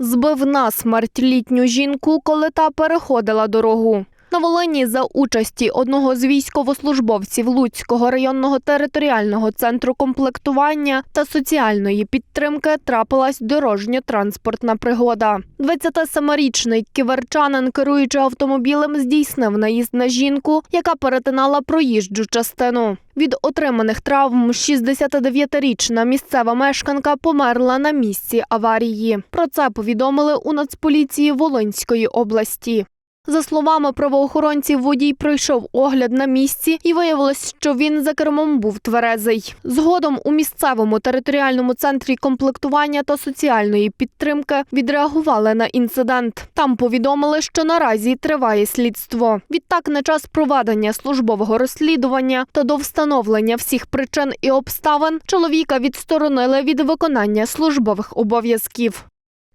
збив насмерть літню жінку, коли та переходила дорогу. На Волині за участі одного з військовослужбовців Луцького районного територіального центру комплектування та соціальної підтримки трапилась дорожньо-транспортна пригода. 27-річний ківерчанин, керуючи автомобілем, здійснив наїзд на жінку, яка перетинала проїжджу частину. Від отриманих травм 69-річна місцева мешканка померла на місці аварії. Про це повідомили у Нацполіції Волинської області. За словами правоохоронців, водій пройшов огляд на місці і виявилось, що він за кермом був тверезий. Згодом у місцевому територіальному центрі комплектування та соціальної підтримки відреагували на інцидент. Там повідомили, що наразі триває слідство. Відтак, на час проведення службового розслідування та до встановлення всіх причин і обставин чоловіка відсторонили від виконання службових обов'язків.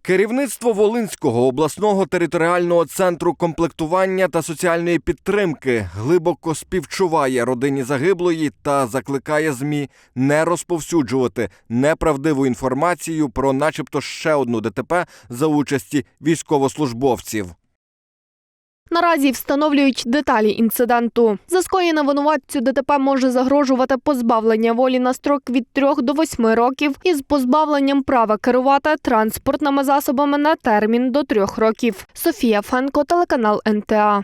Керівництво Волинського обласного територіального центру комплектування та соціальної підтримки глибоко співчуває родині загиблої та закликає ЗМІ не розповсюджувати неправдиву інформацію про, начебто, ще одну ДТП за участі військовослужбовців. Наразі встановлюють деталі інциденту. За скоєне винуватцю ДТП може загрожувати позбавлення волі на строк від 3 до 8 років із позбавленням права керувати транспортними засобами на термін до 3 років. Софія Фенко, телеканал НТА.